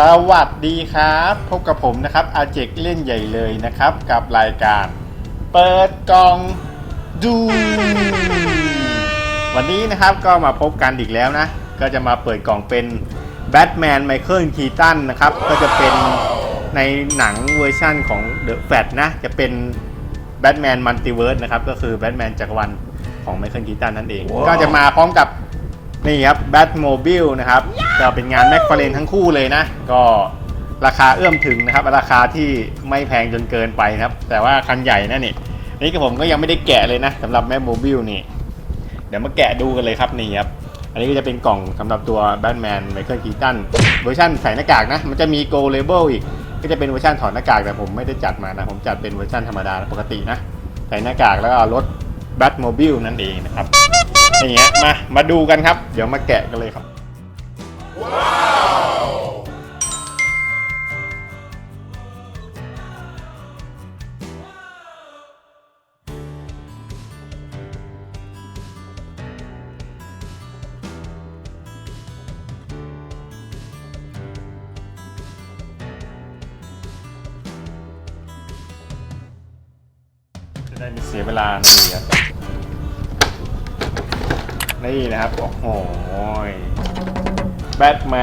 สวัสดีครับ พบกับผมนะครับอาเจกเล่นใหญ่เลยนะครับ กับรายการ เปิดกล่องดู วันนี้นะครับก็มาพบกันอีกแล้วนะ ก็จะมาเปิดกล่องเป็นแบทแมนไมเคิลคีตันนะครับ ก็จะเป็นในหนังเวอร์ชั่นของ The Flash นะ จะเป็นแบทแมนมัลติเวิร์สนะครับ ก็คือแบทแมนจักรวาลของไมเคิลคีตันนั่นเอง ก็จะมาพร้อมกับ นี่ครับแบทโมบิลนะครับก็เป็นงานแม็กฟาเรนทั้งคู่เลยนะ ก็ราคาเอื้อมถึงนะครับ ราคาที่ไม่แพงจนเกินไปครับ แต่ว่าคันใหญ่นะนี่นี่ก็ผมก็ยังไม่ได้แกะเลยนะสำหรับแม็กโมบิลนี่เดี๋ยวมาแกะดูกันเลยครับนี่ครับอันนี้ก็จะเป็นกล่องสำหรับตัวแบทแมนไมเคิลคีตันเวอร์ชันใส่หน้ากากนะ มันจะมีโกลเลเบลอีก ก็จะเป็นเวอร์ชันถอดหน้ากากแต่ผมไม่ได้จัดมานะ ผมจัดเป็นเวอร์ชันธรรมดาปกตินะ ใส่หน้ากากแล้วก็รถแบทโมบิลนั่นเองนะครับ อย่างเงี้ยมามาดูกันครับ เดี๋ยวมาแกะกันเลยครับ นี่นะครับโอ้โหแบทแม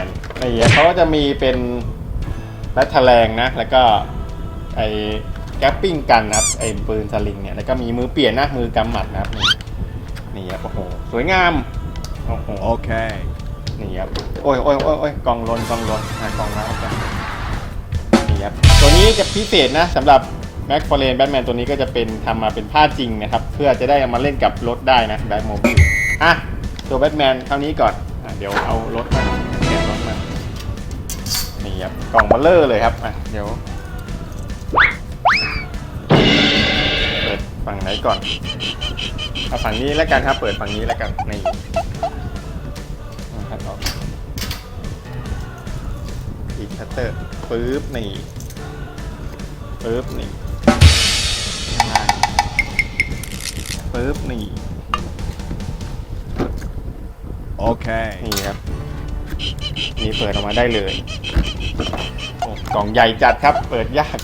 นนี่เขาก็จะมีเป็นแบทแถลงนะ แล้วก็ไอ้แกปปิ้งกันนะครับไอ้ปืนสลิงเนี่ยแล้วก็มีมือเปลี่ยนนะมือกำหมัดนะครับนี่นี่ครับโอ้โหสวยงามโอ้โห Okay. นี่ครับโอ้ยโอ้ยโอ้ยโอ้ยกล่องลนกล่องลนอะกล่องแล้วกันนี่ครับตัวนี้จะพิเศษนะสำหรับแม็กฟอร์เรนแบทแมนตัวนี้ก็จะเป็นทำมาเป็นผ้าจริงนะครับ เพื่อจะได้เอามาเล่นกับรถได้นะแบทโมบิล อะ ตัวแบทแมนเท่านี้ก่อนอะเดี๋ยวเอารถมาแกะรถมานี่ครับกล่องเบลเลอร์เลยครับอะเดี๋ยวเปิดฝั่งไหนก่อนเอาฝั่งนี้แล้วกันครับ เปิดฝั่งนี้แล้วกันนี่คัดออกอีกคัตเตอร์ปึ๊บนี่ปึ๊บนี่ปึ๊บนี่ Okay. นี่ครับ นี่เปิดออกมาได้เลยโอ้กล่องใหญ่จัดครับ เปิดยาก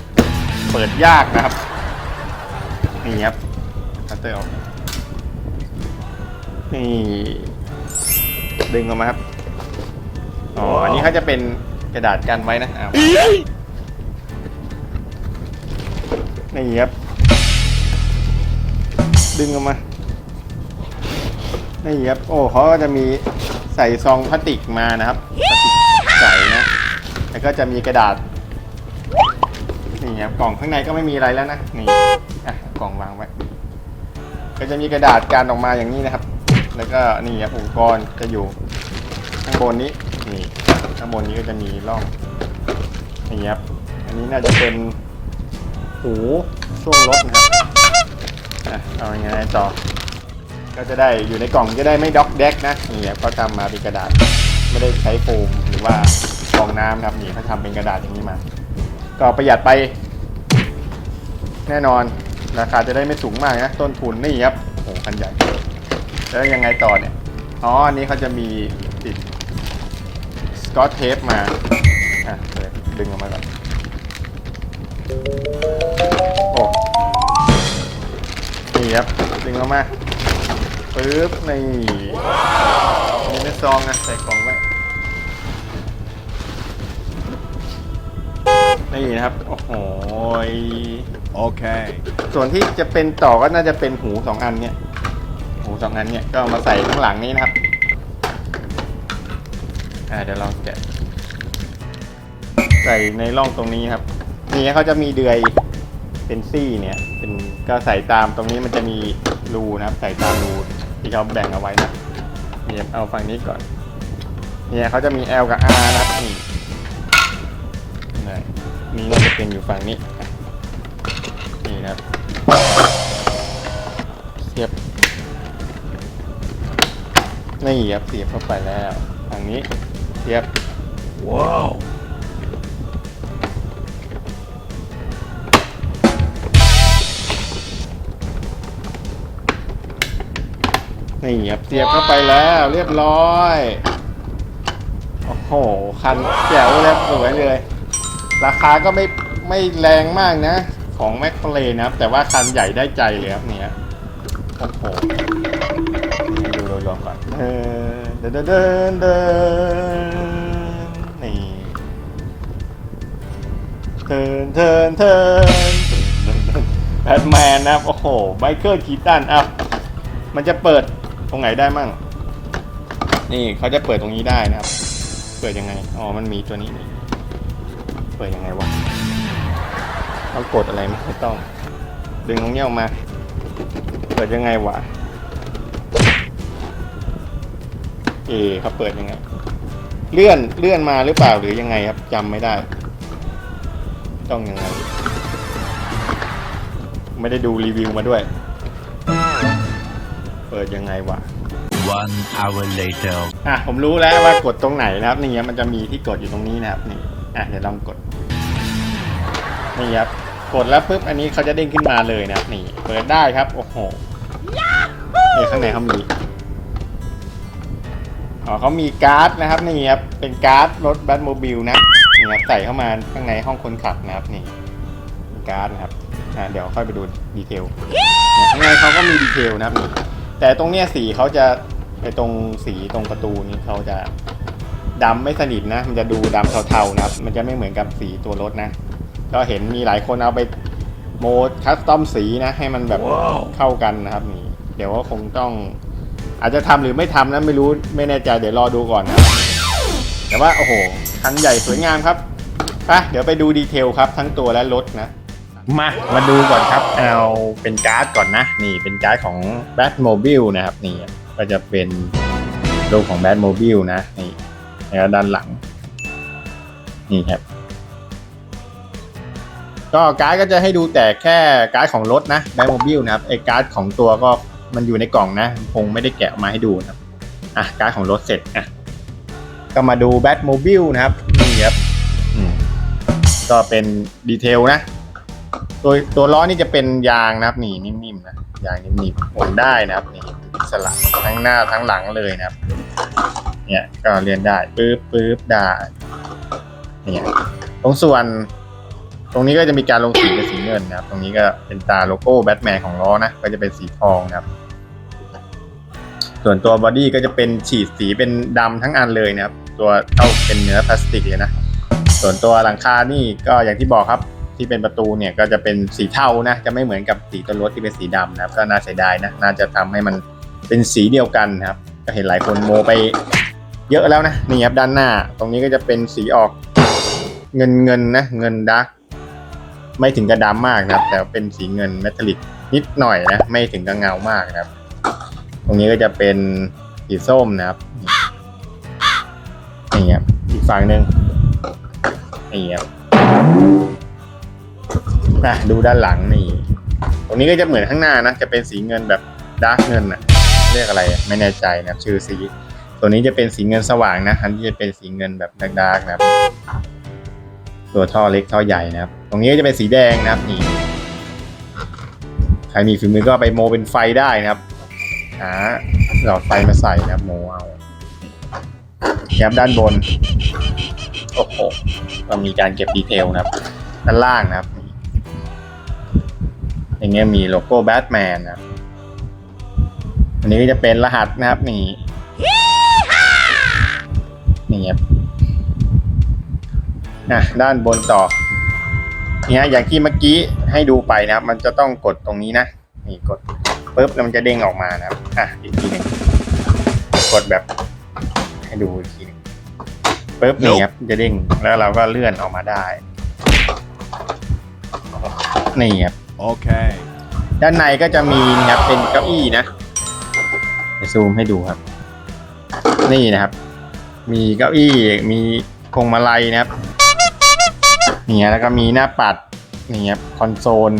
เปิดยากนะครับ นี่ครับคัตเตอร์ออกนี่ดึงออกมาครับ อ๋อ อันนี้เขาจะเป็นกระดาษกันไว้นะอ้าวนี่ครับ ดึงออกมา นี่ครับโอ้เขาก็จะมีใส่ซองพลาสติกมานะครับพลาสติกใส่นะแล้วก็จะมีกระดาษนี่ครับกล่องข้างในก็ไม่มีอะไรแล้วนะนี่อะกล่องวางไว้ก็จะมีกระดาษการออกมาอย่างนี้นะครับ แล้วก็นี่ครับอุปกรณ์จะอยู่ข้างบนนี้นี่ข้างบนนี้ก็จะมีร่องนี่ครับอันนี้น่าจะเป็นหูช่วงรถนะครับอะเอายังไงต่อ ก็จะได้อยู่ในกล่องจะได้ไม่ด็อกแดกนะนี่ครับเขาทำมาเป็นกระดาษ ไม่ได้ใช้โฟมหรือว่ากรองน้ำครับนี่เขาทำเป็นกระดาษอย่างนี้มา ก็ประหยัดไป แน่นอนราคาจะได้ไม่สูงมากนะต้นทุนนี่ครับโอ้โหคันใหญ่แล้วยังไงต่อเนี่ยอ๋ออันนี้เขาจะมีติดสกอตเทปมาอะเปิดดึงออกมาก่อนโอ้นี่ครับดึงออกมา ปึ๊บนี่อันนี้เป็นซองนะใส่กล่องไว้ นี่นะครับ โอ้โห Okay. ส่วนที่จะเป็นต่อก็น่าจะเป็นหูสองอันเนี่ย หูสองอันเนี่ย ก็เอามาใส่ข้างหลังนี้นะครับ อ่าเดี๋ยวลองแกะ ใส่ในร่องตรงนี้ครับ นี่เขาจะมีเดือยเป็นซี่เนี่ย เป็นก็ใส่ตามตรงนี้มันจะมีรูนะครับ ใส่ตามรู ที่เขาแบ่งเอาไว้นะเนี่ยเอาฝั่งนี้ก่อน เนี่ยเขาจะมี L กับ R นะนี่นี่นี่น่าจะเป็นอยู่ฝั่งนี้ นี่นะเสียบนี่ครับเสียบเข้าไปแล้วทางนี้เสียบ Whoa. นี่ครับเสียบเข้าไปแล้วเรียบร้อย โอ้โห คันแจ๋วเลยสวยเลย ราคาก็ไม่ไม่แรงมากนะ ของแมคโครเลนะครับ แต่ว่าคันใหญ่ได้ใจเลยครับเนี่ยโอ้โหดูโดยรวมก่อนเดินเดินเดินเดินนี่เทินเทินเทินแบทแมนนะครับ โอ้โหไมเคิลคีตันอะมันจะเปิด ตรงไหนได้มั่ง นี่เขาจะเปิดตรงนี้ได้นะครับ เปิดยังไง อ๋อ มันมีตัวนี้นี่เปิดยังไงวะต้องกดอะไรไมไม่ต้อง ดึงตรงนี้ออกมา เปิดยังไงวะ เอเขาเปิดยังไง เลื่อนเลื่อนมาหรือเปล่าหรือยังไงครับจำไม่ได้ ต้องยังไง ไม่ได้ดูรีวิวมาด้วย เปิดยังไงวะ One hour later. อะผมรู้แล้วว่ากดตรงไหนนะครับนี่ครับมันจะมีที่กดอยู่ตรงนี้นะครับนี่อะเดี๋ยวลองกดนี่ครับกดแล้วปุ๊บอันนี้เขาจะเด้งขึ้นมาเลยนะครับนี่ เปิดได้ครับโอ้โหนี่ข้างในเขามีอ๋อเขามีการ์ดนะครับนี่ครับเป็นการ์ดรถแบทโมบิลนะนี่ครับใส่เข้ามาข้างในห้องคนขับนะครับนี่เป็นการ์ดนะครับอะเดี๋ยวค่อยไปดูดีเทลเนี่ยข้างในเขาก็มีดีเทลนะครับนี่ แต่ตรงเนี้ยสีเขาจะไอ้ตรงสีตรงประตูนี่เขาจะดำไม่สนิทนะ มันจะดูดำเทาๆนะครับ มันจะไม่เหมือนกับสีตัวรถนะ ก็เห็นมีหลายคนเอาไปโมดคัสตอมสีนะ ให้มันแบบว้าวเข้ากันนะครับนี่ เดี๋ยวก็คงต้อง อาจจะทำหรือไม่ทำนะไม่รู้ไม่แน่ใจเดี๋ยวรอดูก่อนนะแต่ว่าโอ้โหคันใหญ่สวยงามครับไปเดี๋ยวไปดูดีเทลครับ ทั้งตัวและรถนะ มา มาดูก่อนครับ เอาเป็นการ์ดก่อนนะ นี่เป็นการ์ดของ Batmobile นะครับ นี่ก็จะเป็นโลกของ Batmobile นะ นี่แล้วด้านหลัง นี่ครับ ก็การ์ดก็จะให้ดูแต่แค่การ์ดของรถนะ Batmobile นะครับ ไอ้การ์ดของตัวก็มันอยู่ในกล่องนะ คงไม่ได้แกะออกมาให้ดูนะครับ อะ การ์ดของรถเสร็จ อะ ก็มาดู Batmobile นะครับ นี่ครับก็เป็นดีเทลนะ ตัวตัวล้อนี่จะเป็นยางนะครับนี่นิ่มๆนะยางนิ่มๆหมุนได้นะครับนี่อิสระทั้งหน้าทั้งหลังเลยนะครับ เนี่ยก็เรียนได้ปึ๊บปึ๊บได้เนี่ยตรงส่วน ตรงนี้ก็จะมีการลงสีเป็นสีเงินนะครับ ตรงนี้ก็เป็นตาโลโก้แบทแมนของล้อนะก็จะเป็นสีทองนะครับ ส่วนตัวบอดี้ก็จะเป็นฉีดสีเป็นดำทั้งอันเลยนะครับ ตัวเท่าเป็นเนื้อพลาสติกเลยนะส่วนตัวหลังคานี่ก็อย่างที่บอกครับ ที่เป็นประตูเนี่ยก็จะเป็นสีเทานะจะไม่เหมือนกับสีตัวรถที่เป็นสีดำนะครับก็น่าเสียดายนะน่าจะทำให้มันเป็นสีเดียวกันนะครับ ก็เห็นหลายคนโมไปเยอะแล้วนะนี่ครับด้านหน้า ตรงนี้ก็จะเป็นสีออกเงินเงินนะเงินดักไม่ถึงกับดำมากนะครับ แต่เป็นสีเงินเมทัลลิกนิดหน่อยนะไม่ถึงกับเงามากนะครับ ตรงนี้ก็จะเป็นสีส้มนะครับนี่ครับอีกฝั่งหนึ่งนี่ครับ อะดูด้านหลังนี่ ตรงนี้ก็จะเหมือนข้างหน้านะ จะเป็นสีเงินแบบดาร์กเงินอะเรียกอะไรไม่แน่ใจนะชื่อสี ตัวนี้จะเป็นสีเงินสว่างนะอันที่จะเป็นสีเงินแบบดาร์กนะครับ ตัวท่อเล็กท่อใหญ่นะครับ ตรงนี้ก็จะเป็นสีแดงนะครับนี่ใครมีฝีมือก็ไปโมเป็นไฟได้นะครับหาหลอดไฟมาใส่นะครับโมเอาแครับด้านบน โอ้โหก็มีการเก็บดีเทลนะครับ ด้านล่างนะครับ อย่างเงี้ยมีโลโก้แบทแมนนะครับอันนี้ก็จะเป็นรหัสนะครับนี่นี่ครับนะด้านบนต่อเนี่ยอย่างที่เมื่อกี้ให้ดูไปนะครับ มันจะต้องกดตรงนี้นะนี่กดปุ๊บแล้วมันจะเด้งออกมานะครับอะอีกทีหนึ่งกดแบบ ให้ดูอีกทีหนึงปุ๊บนี่ครับจะเด้งแล้วเราก็เลื่อนออกมาได้นี่ครับ Okay. ด้านในก็จะมีนะครับเป็นเก้าอี้นะจะซูมให้ดูครับ นี่นะครับ มีเก้าอี้มีพวงมาลัยนะครับนี่แล้วก็มีหน้าปัดนี่ครับคอนโซล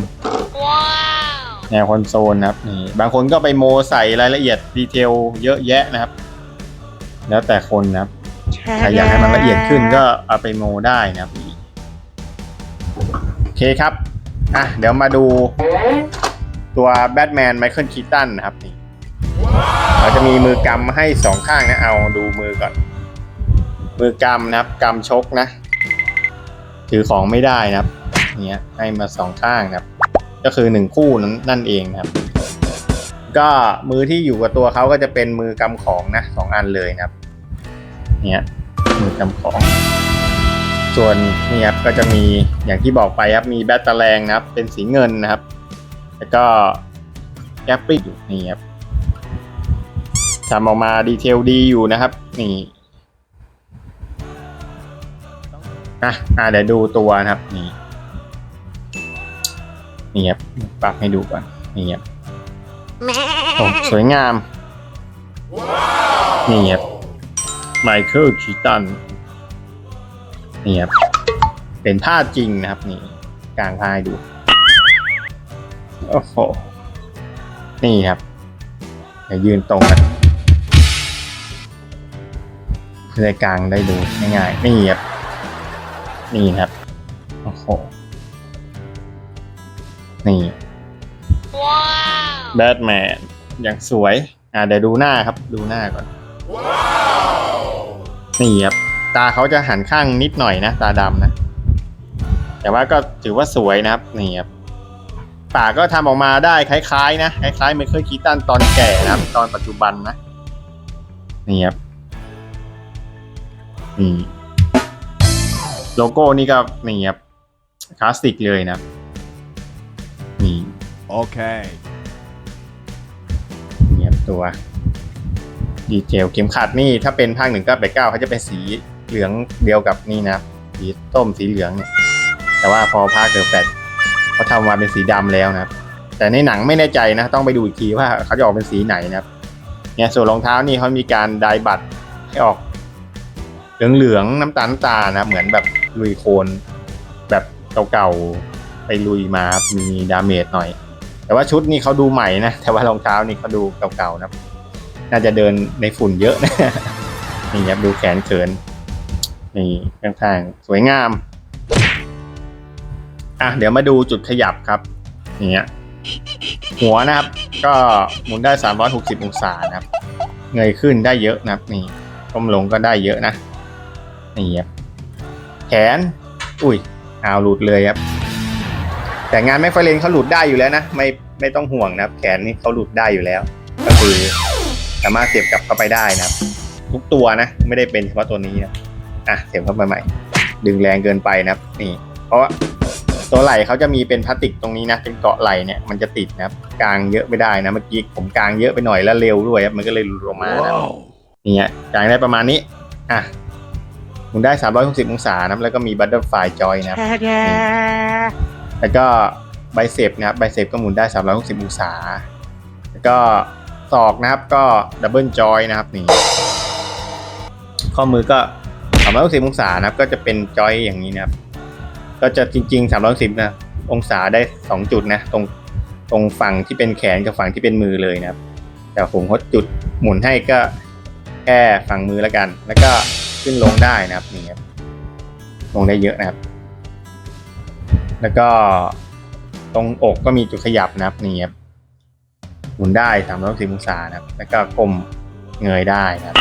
แนวคอนโซลนะครับนี่บางคนก็ไปโมใส่รายละเอียดดีเทลเยอะแยะนะครับ แล้วแต่คนนะครับใครอยากให้มันละเอียดขึ้นก็เอาไปโมได้นะครับโอเคครับ อะ เดี๋ยวมาดูตัวแบทแมนไมเคิลคีตันนะครับนี่เราจะมีมือกำให้สองข้างนะเอาดูมือก่อน มือกำนะครับกำชกนะ ถือของไม่ได้นะครับเนี้ยให้มาสองข้างนะครับ ก็คือหนึ่งคู่นั้นนั่นเองนะครับ ก็มือที่อยู่กับตัวเขาก็จะเป็นมือกำของนะสองอันเลยนะครับ เนี่ยมือกำของ ส่วนนี่ครับก็จะมีอย่างที่บอกไปครับมีแบตเตอร์แรงนะครับ เป็นสีเงินนะครับ แล้วก็แกปปิ้อยู่นี่ครับทำออกมาดีเทลดีอยู่นะครับ นี่อะอะเดี๋ยวดูตัวนะครับ นี่นี่ครับปรับให้ดูก่อนนี่ครับโอ้สวยงาม นี่ครับไมเคิลคีตัน นี่ครับ เป็นผ้าจริงนะครับนี่กลางผ้าให้ดู โอ้โห นี่ครับเดี๋ยวยืนตรงกันเพื่อให้กลางได้ดูง่ายๆนี่ครับ นี่ครับ โอ้โห นี่แบทแมนอย่างสวย อ่าเดี๋ยวดูหน้าครับ ดูหน้าก่อน นี่ครับ ตาเขาจะหันข้างนิดหน่อยนะ ตาดำนะ แต่ว่าก็ถือว่าสวยนะครับนี่ครับปากก็ทำออกมาได้คล้ายๆ นะคล้ายๆไมเคิลคีตันตอนแก่นะครับ ตอนปัจจุบันนะนี่ครับนี่โลโก้นี่ก็นี่ครับคลาสสิกเลยนะครับนี่ Okay. นี่ครับตัว ดีเทลเข็มขัดนี่ถ้าเป็นภาคหนึ่งก็แปดเก้าเขาจะเป็นสี เหลืองเดียวกับนี่นะครับสีต้มสีเหลืองเนี่ยแต่ว่าพอภาคเดลแปดเขาทำมาเป็นสีดำแล้วนะครับ แต่ในหนังไม่แน่ใจนะ ต้องไปดูอีกทีว่าเขาจะออกเป็นสีไหนนะครับเนี่ยส่วนรองเท้านี่เขามีการไดบัตรให้ออก เหลืองๆน้ำตาลน้ำตาลนะเหมือนแบบลุยโคลนแบบเก่าๆไปลุยมามีดาเมจหน่อย แต่ว่าชุดนี่เขาดูใหม่นะแต่ว่ารองเท้านี่เขาดูเก่าๆนะน่าจะเดินในฝุ่นเยอะนะนี่ครับดูแขนเขิน นี่ข้างๆสวยงาม อะเดี๋ยวมาดูจุดขยับครับอย่างเงี้ยหัวนะครับ ก็หมุนได้ 360 องศานะครับ เงยขึ้นได้เยอะนะครับ นี่ก้มลงก็ได้เยอะนะนี่ครับแขน อุ้ยเอาหลุดเลยครับ แต่งานแม็กฟเรนเขาหลุดได้อยู่แล้วนะ ไม่ไม่ต้องห่วงนะครับ แขนนี่เขาหลุดได้อยู่แล้ว ก็คือสามารถเสียบกลับเข้าไปได้นะครับ ทุกตัวนะ ไม่ได้เป็นเฉพาะตัวนี้นะ อะเสียบเข้าไปใหม่ ดึงแรงเกินไปนะครับ นี่ เพราะว่าตัวไหล่เขาจะมีเป็นพลาสติกตรงนี้นะเป็นเกาะไหล่เนี่ยมันจะติดนะครับกลางเยอะไม่ได้นะเมื่อกี้ผมกลางเยอะไปหน่อยแล้วเร็วด้วยครับมันก็เลยหลุดออกมานะครับ Whoa. นี่ฮะกลางได้ประมาณนี้อะหมุนได้ 360 องศานะครับแล้วก็มีบัตเตอร์ไฟจอยนะครับนี่แล้วก็ไบเซปนะครับไบเซปก็หมุนได้ 360 องศา แล้วก็ศอกนะครับก็ดับเบิลจอยนะครับนี่ข้อมือก็ 360องศานะครับ ก็จะเป็นจอยอย่างนี้นะครับ ก็จะจริง ๆ310นะองศาได้ 2 จุดนะตรงตรงฝั่งที่เป็นแขนกับฝั่งที่เป็นมือเลยนะครับ แต่ผมเขาจุดหมุนให้ก็แค่ฝั่งมือแล้วกัน แล้วก็ขึ้นลงได้นะครับนี่ครับลงได้เยอะนะครับ แล้วก็ตรงอกก็มีจุดขยับนะครับนี่ครับหมุนได้360องศานะครับ แล้วก็ก้มเงยได้นะครับ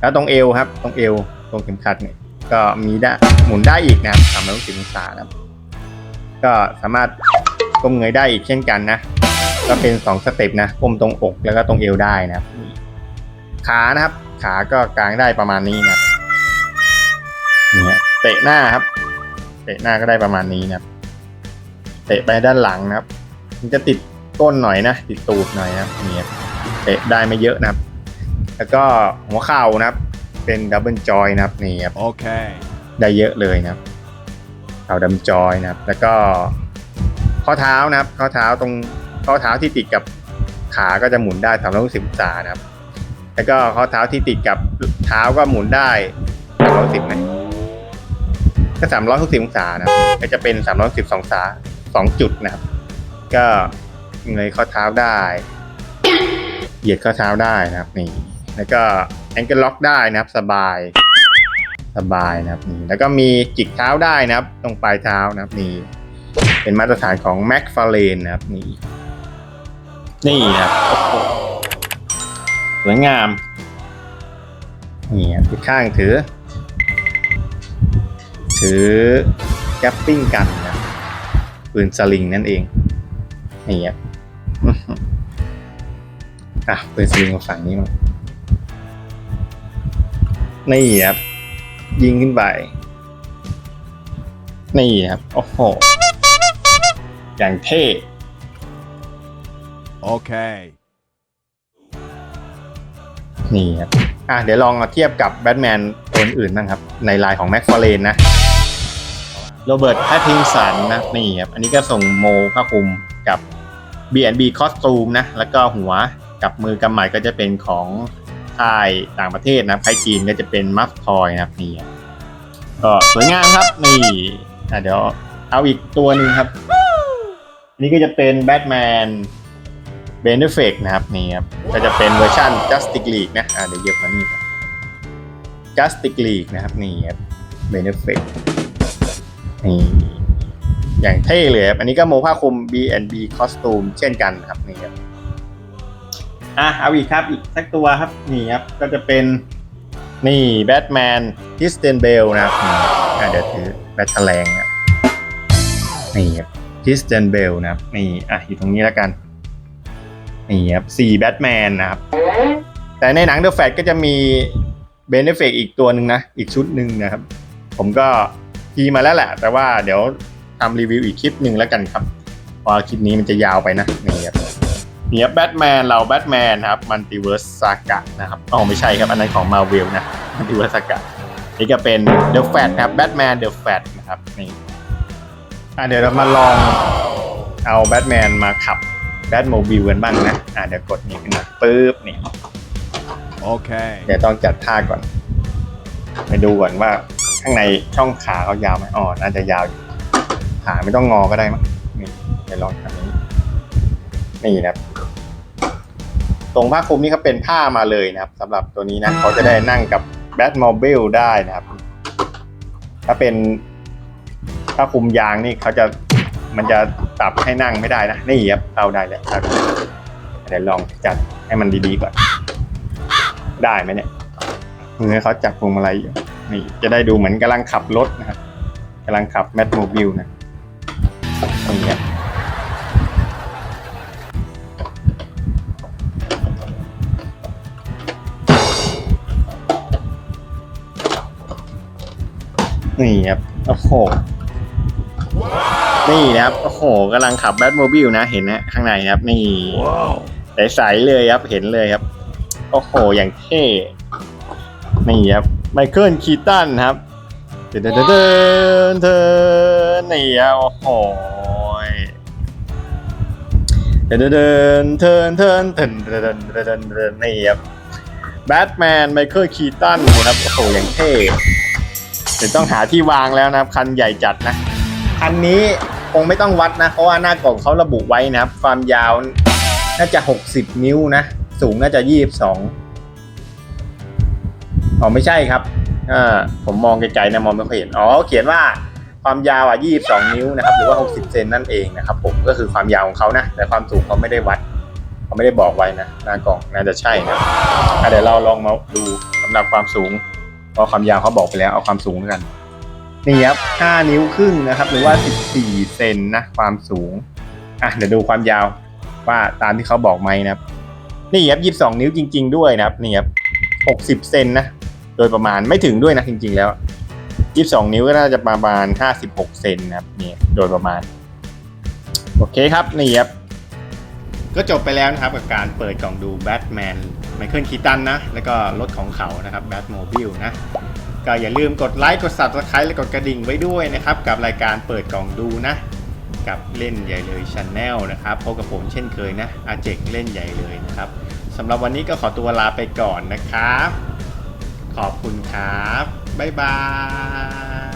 แล้วตรงเอวครับ ตรงเอว ตรงเข็มขัดเนี่ยก็มีได้หมุนได้อีกนะครับ360องศานะก็สามารถก้มเงยได้อีกเช่นกันนะ ก็เป็นสองสเต็ปนะก้มตรงอกแล้วก็ตรงเอวได้นะครับขานะครับ ขาก็กางได้ประมาณนี้นะเนี่ยเตะหน้าครับ เตะหน้าก็ได้ประมาณนี้นะครับ เตะไปด้านหลังนะครับ มันจะติดก้นหน่อยนะติดตูดหน่อยนะเนี่ยเตะได้ไม่เยอะนะครับ แล้วก็หัวเข่านะครับ เป็นดับเบิลจอยนะครับนี่ครับ Okay. ได้เยอะเลยนะครับเข่าดำจอยนะครับ แล้วก็ข้อเท้านะครับ ข้อเท้าตรงข้อเท้าที่ติดกับขาก็จะหมุนได้360องศานะครับ แล้วก็ข้อเท้าที่ติดกับเท้าก็หมุนได้310ไหมก็360องศานะครับก็จะเป็น310องศาสองจุดนะครับ ก็เงยข้อเท้าได้ เหยียดข้อเท้าได้นะครับนี่ แล้วก็แองเกิลล็อกได้นะครับ สบาย สบายนะครับนี่แล้วก็มีจิกเท้าได้นะครับ ตรงปลายเท้านะครับนี่เป็นมาตรฐานของ m a c f a r l a n e นะครับนี่นี่นะครับสวยงามนี่ครับอีกข้างถือ ถือแกปปิ้งกันนะปืนสลิงนั่นเองนี่ครับอะปืนสลิงมาฝั่งนี้มั้ง นี่ครับ ยิงขึ้นไป นี่ครับ โอ้โห อย่างเท่ Okay. นี่ครับ อะ เดี๋ยวลองมาเทียบกับแบทแมนตัวอื่นบ้างครับ ในลายของแม็กฟาเรนนะโรเบิร์ตแพตติงสันนะ นี่ครับ อันนี้ก็ส่งโมผ้าคลุมกับ B&B คอสตูมนะ แล้วก็หัวกับมือกำหมัดก็จะเป็นของ ค่ายต่างประเทศนะค่ายจีนก็จะเป็นมัฟทอยนะครับนี่ครับก็สวยงามครับนี่อะเดี๋ยวเอาอีกตัวหนึ่งครับนนี้ก็จะเป็นแบทแมนเบนเดฟเฟกนะครับนี่ครับก็จะเป็นเวอร์ชัน Justice League นะอ่าเดี๋ยวเย็บมานี่ครับ Justice League นะครับนี่ครับเบนเดฟเฟกนี่อย่างเท่เลยครับอันนี้ก็โมผ้าคลุม B&B Costume เช่นกันครับนี่ครับ อะเอาอีกครับอีกสักตัวครับนี่ครับก็จะเป็นนี่แบทแมนทิสเตนเบลนะครับนี่อะเดี๋ยวถือแบทแถลงนะครับนี่ครับทิสเตนเบลนะครับนี่อะอยู่ตรงนี้แล้วกันนี่ครับสี่แบทแมนนะครับแต่ในหนังเดอะแฟก็จะมีเบนเดฟเฟกอีกตัวหนึ่งนะอีกชุดหนึ่งนะครับ ผมก็ทีมาแล้วแหละ แต่ว่าเดี๋ยวทำรีวิวอีกคลิปหนึ่งแล้วกันครับเพราะคลิปนี้มันจะยาวไปนะนี่ครับ นี่ครับแบทแมนเราแบทแมนครับมัลติเวิร์สซากะนะครับอ๋อไม่ใช่ครับ อันนั้นของมาเวลนะมัลติเวิร์สซากะนี่ก็เป็นเดอะแฟนะครับแบทแมนเดอะแฟนะครับนี่อะเดี๋ยวเรามาลองเอาแบทแมนมาขับแบทโมบิลกันบ้างนะอ่าเดี๋ยวกดนี้ขึ้นมาปึ๊บนี่ Okay. เดี๋ยวต้องจัดท่าก่อน ไปดูก่อนว่าข้างในช่องขาเขายาวไหมอ๋อน่าจะยาวอยู่ขาไม่ต้องงอก็ได้มั้งนี่เดี๋ยวลองทำนี้นี่นะครับ ตรงผ้าคลุมนี่เขาเป็นผ้ามาเลยนะครับสำหรับตัวนี้นะเขาจะได้นั่งกับแบทโมบิลได้นะครับ ถ้าเป็นผ้าคลุมยางนี่เขาจะมันจะปรับให้นั่งไม่ได้นะนี่ครับเอาได้แล้วเอาได้เดี๋ยวลองจัดให้มันดีๆก่อน ได้ไหมเนี่ยมือเขาจับพวงมาลัยอยู่นี่จะได้ดูเหมือนกำลังขับรถนะครับกำลังขับแมทโมบิลนะนี่ครับ นี่ครับโอ้โหนี่นะครับโอ้โหกำลังขับแบทโมบิลนะเห็นนะข้างในนะครับ นี่ Whoa. ใสๆเลยครับเห็นเลยครับ โอ้โหอย่างเท่นี่ครับไมเคิลคีตันครับเดินเดินเดินเดินนี่ครับโอ้โหเดินเดินเดินเดินเดินเดินเดินเดินเดินเดินนี่ครับแบทแมนไมเคิลคีตันนะครับโอ้โหอย่างเท่เดี๋ยวต้องหาที่วางแล้วนะครับ คันใหญ่จัดนะ คันนี้คงไม่ต้องวัดนะ เพราะว่าหน้ากล่องเขาระบุไว้นะครับ ความยาวน่าจะ 60 นิ้วนะ สูงน่าจะ 22อ๋อไม่ใช่ครับอ่าผมมองไกลๆนะมองไม่ค่อยเห็น อ๋อ เขียนว่าความยาวอะ 22 นิ้วนะครับ หรือว่า 60 เซนนั่นเองนะครับผม ก็คือความยาวของเขานะ แต่ความสูงเขาไม่ได้วัดเขาไม่ได้บอกไว้นะ หน้ากล่องน่าจะใช่นะะเดี๋ยวเราลองมาดูสำหรับความสูง เพราะความยาวเขาบอกไปแล้วเอาความสูงแล้วกัน นี่ครับ 5 นิ้วครึ่งนะครับ หรือว่า 14 เซนนะความสูง อะเดี๋ยวดูความยาวว่าตามที่เขาบอกไหมนะครับ นี่ครับยี่สิบสองนิ้วจริง ๆ ด้วยนะครับ นี่ครับหกสิบเซนนะ โดยประมาณไม่ถึงด้วยนะจริง ๆ แล้วยี่สิบสองนิ้วก็น่าจะประมาณห้าสิบหกเซนนะครับ นี่โดยประมาณ โอเคครับ นี่ครับ ก็จบไปแล้วนะครับกับการเปิดกล่องดูแบทแมนไมเคิลคีตันนะ แล้วก็รถของเขานะครับแบทโมบิลนะ ก็อย่าลืมกดไลค์กด subscribe และกดกระดิ่งไว้ด้วยนะครับ กับรายการเปิดกล่องดูนะ กับเล่นใหญ่เลยช n แนลนะครับพบกับผมเช่นเคยนะอาเจกเล่นใหญ่เลยนะครับสำหรับวันนี้ก็ขอตัวลาไปก่อนนะครับ ขอบคุณครับ บ๊ายบาย